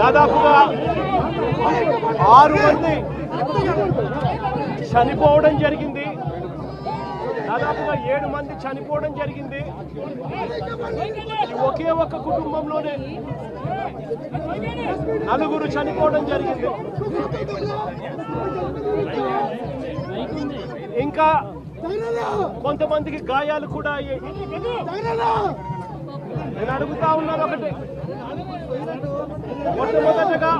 దాదాపుగా ఆరు మంది చనిపోవడం జరిగింది. దాదాపుగా ఏడు మంది చనిపోవడం జరిగింది. ఒకే ఒక్క కుటుంబంలోనే నలుగురు చనిపోవడం జరిగింది. ఇంకా కొంతమందికి గాయాలు కూడా అయ్యాయి. నేను అడుగుతా ఉన్నాను ఒకటి. మొట్టమొదటగా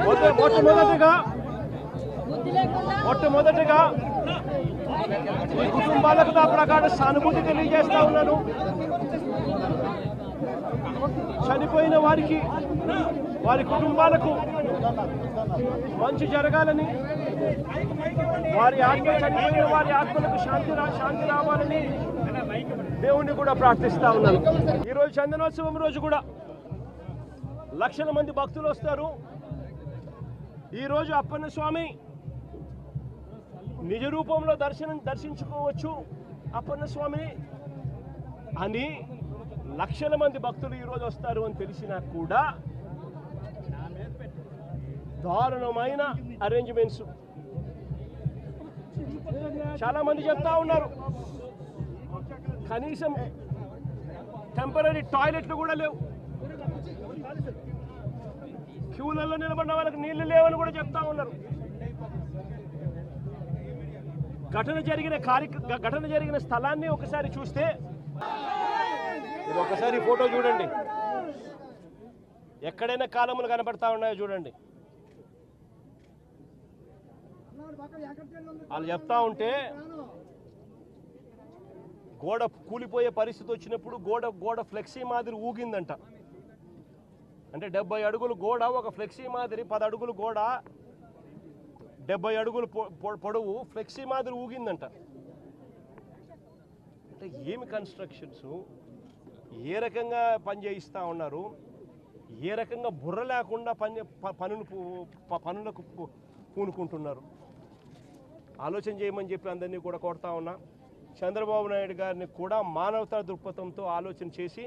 మొట్ట- మొట్టమొదటిగా మొట్టమొదటిగా ఈ కుటుంబాలకు నా ప్రకారం సానుభూతి తెలియజేస్తా ఉన్నాను. చనిపోయిన వారికి వారి కుటుంబాలకు మంచి జరగాలని వారి ఆత్మ చనిపోయిన వారి ఆత్మలకు శాంతి శాంతి రావాలని దేవుణ్ణి కూడా ప్రార్థిస్తా ఉన్నాను. ఈరోజు చందనోత్సవం రోజు కూడా లక్షల మంది భక్తులు వస్తారు. ఈరోజు అప్పన్న స్వామి నిజ రూపంలో దర్శనం దర్శించుకోవచ్చు అప్పన్న స్వామిని అని లక్షల మంది భక్తులు ఈరోజు వస్తారు అని తెలిసినా కూడా దారుణమైన అరేంజ్మెంట్స్ చాలా మంది చెప్తా ఉన్నారు. కనీసం టెంపరీ టాయిలెట్లు కూడా లేవు. క్యూలలో నిలబడిన వాళ్ళకి నీళ్ళు లేవని కూడా చెప్తా ఉన్నారు. ఘటన జరిగిన కార్యక్ర ఘటన జరిగిన స్థలాన్ని ఒకసారి చూస్తే ఇది ఒకసారి ఫోటో చూడండి. ఎక్కడైనా కాలములు కనబడతా ఉన్నాయో చూడండి. వాళ్ళు చెప్తా ఉంటే గోడ కూలిపోయే పరిస్థితి వచ్చినప్పుడు గోడ గోడ ఫ్లెక్సీ మాదిరి ఊగిందంట. అంటే డెబ్బై అడుగులు గోడ ఒక ఫ్లెక్సీ మాదిరి పది అడుగులు గోడ డెబ్బై అడుగులు పొడవు ఫ్లెక్సీ మాదిరి ఊగిందంట. అంటే ఏమి కన్స్ట్రక్షన్స్ ఏ రకంగా పని చేయిస్తూ ఉన్నారు? ఏ రకంగా బుర్ర లేకుండా పని పనులు పనులకు పూనుకుంటున్నారు? ఆలోచన చేయమని చెప్పి అందరినీ కూడా కోరుతా ఉన్నా. చంద్రబాబు నాయుడు గారిని కూడా మానవతా దృక్పథంతో ఆలోచన చేసి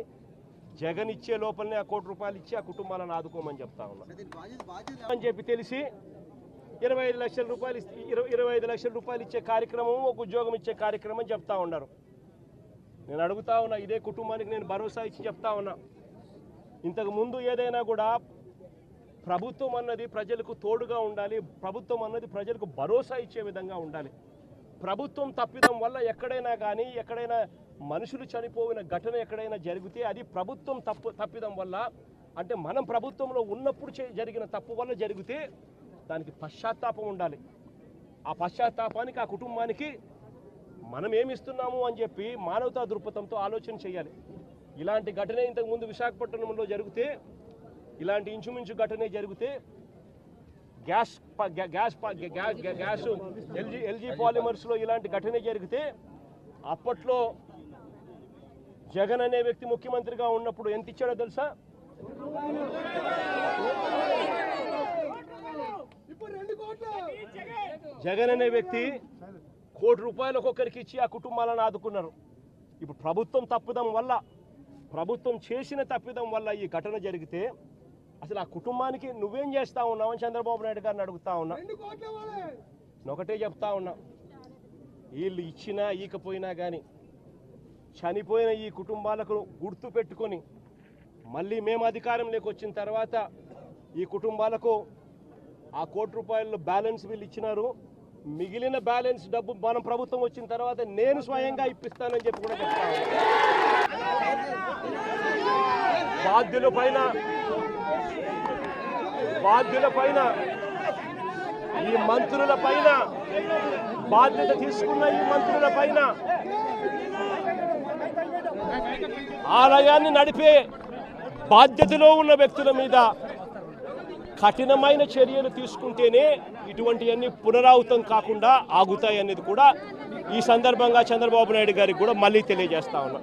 జగన్ ఇచ్చే లోపలనే ఆ కోటి రూపాయలు ఇచ్చి ఆ కుటుంబాలను ఆదుకోమని చెప్తా ఉన్నా. అని చెప్పి తెలిసి ఇరవై ఐదు లక్షల రూపాయలు ఇరవై ఇరవై ఐదు లక్షల రూపాయలు ఇచ్చే కార్యక్రమం ఒక ఉద్యోగం ఇచ్చే కార్యక్రమం చెప్తా ఉన్నారు. నేను అడుగుతా ఉన్నా ఇదే కుటుంబానికి నేను భరోసా ఇచ్చి చెప్తా ఉన్నా. ఇంతకు ముందు ఏదైనా కూడా ప్రభుత్వం అన్నది ప్రజలకు తోడుగా ఉండాలి ప్రభుత్వం అన్నది ప్రజలకు భరోసా ఇచ్చే విధంగా ఉండాలి. ప్రభుత్వం తప్పిదం వల్ల ఎక్కడైనా కానీ ఎక్కడైనా మనుషులు చనిపోయిన ఘటన ఎక్కడైనా జరిగితే అది ప్రభుత్వం తప్పు తప్పిదం వల్ల అంటే మనం ప్రభుత్వంలో ఉన్నప్పుడు చే- జరిగిన తప్పు వల్ల జరిగితే దానికి పశ్చాత్తాపం ఉండాలి. ఆ పశ్చాత్తాపానికి ఆ కుటుంబానికి మనం ఏమిస్తున్నాము అని చెప్పి మానవతా దృక్పథంతో ఆలోచన చేయాలి. ఇలాంటి ఘటన ఇంతకుముందు విశాఖపట్నంలో జరిగితే ఇలాంటి ఇంచుమించు ఘటనే జరిగితే గ్యాస్ ప- గ్యా- గ్యాస్ గ్యాస్ ఎల్జీ ఎల్జీ పాలిమర్స్లో ఇలాంటి ఘటన జరిగితే అప్పట్లో జగన్ అనే వ్యక్తి ముఖ్యమంత్రిగా ఉన్నప్పుడు ఎంత ఇచ్చాడో తెలుసా? జగన్ అనే వ్యక్తి కోటి రూపాయలు ఒక్కొక్కరికి ఇచ్చి ఆ కుటుంబాలను ఆదుకున్నారు. ఇప్పుడు ప్రభుత్వం తప్పిదం వల్ల ప్రభుత్వం చేసిన తప్పిదం వల్ల ఈ ఘటన జరిగితే అసలు ఆ కుటుంబానికి నువ్వేం చేస్తా ఉన్నావు అని చంద్రబాబు నాయుడు గారిని అడుగుతా ఉన్నా. నేను ఒకటే చెప్తా ఉన్నా. వీళ్ళు ఇచ్చినా ఈకపోయినా కానీ చనిపోయిన ఈ కుటుంబాలకు గుర్తు పెట్టుకొని మళ్ళీ మేము అధికారంలోకి వచ్చిన తర్వాత ఈ కుటుంబాలకు ఆ కోటి రూపాయల బ్యాలెన్స్ వీళ్ళు ఇచ్చినారు. మిగిలిన బ్యాలెన్స్ డబ్బు మనం ప్రభుత్వం వచ్చిన తర్వాత నేను స్వయంగా ఇప్పిస్తానని చెప్పి కూడా చెప్తా ఉన్నా. బాధ్యుల పైన బాధ్యుల పైన ఈ మంత్రుల పైన బాధ్యత తీసుకున్న ఈ మంత్రుల పైన ఆలయాన్ని నడిపే బాధ్యతలో ఉన్న వ్యక్తుల మీద కఠినమైన చర్యలు తీసుకుంటేనే ఇటువంటివన్నీ పునరావృతం కాకుండా ఆగుతాయి అనేది కూడా ఈ సందర్భంగా చంద్రబాబు నాయుడు గారికి కూడా మళ్ళీ తెలియజేస్తా ఉన్నా.